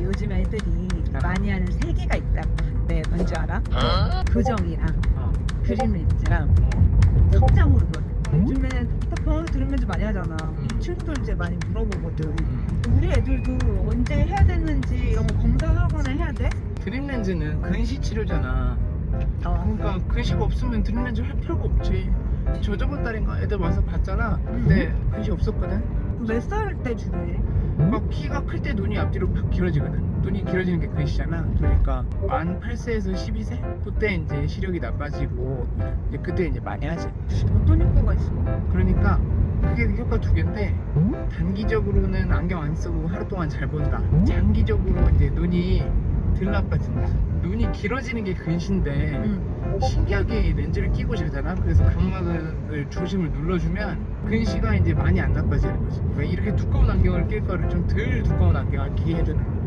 요즘 애들이 아. 많이 하는 세 개가 있다고 한데 뭔지 알아? 교정이랑 어. 그림 렌즈랑 성장 호르몬 요즘에는 다 병원 들으면 서 많이 하잖아 친구들 이제 많이 물어보거든 음. 우리 애들도 언제 해야 되는지 이런 거 검사하거나 해야 돼? 드림 렌즈는 근시 치료잖아. 어. 그러니까 근시가 없으면 드림 렌즈 할 필요가 없지. 저 저번 달인가 애들 와서 봤잖아. 근데 근시 없었거든. 몇 살 때 주례? 막 키가 클 때 눈이 앞뒤로 팍 길어지거든. 눈이 길어지는 게 근시잖아. 그러니까 만 8세에서 12세 그때 이제 시력이 나빠지고 이제 그때 이제 많이 하지. 어떤 효과가 있어? 그러니까 그게 효과 두 개인데 단기적으로는 안경 안 쓰고 하루 동안 잘 본다. 장기적으로 이제 눈이 덜 나빠진다. 눈이 길어지는 게 근시인데 응. 신기하게 이 렌즈를 끼고 자잖아. 그래서 각막을 중심을 눌러주면 근시가 이제 많이 안 나빠지는 거지. 그러니까 이렇게 두꺼운 안경을 낄 거를 좀 덜 두꺼운 안경을 끼게 해주는.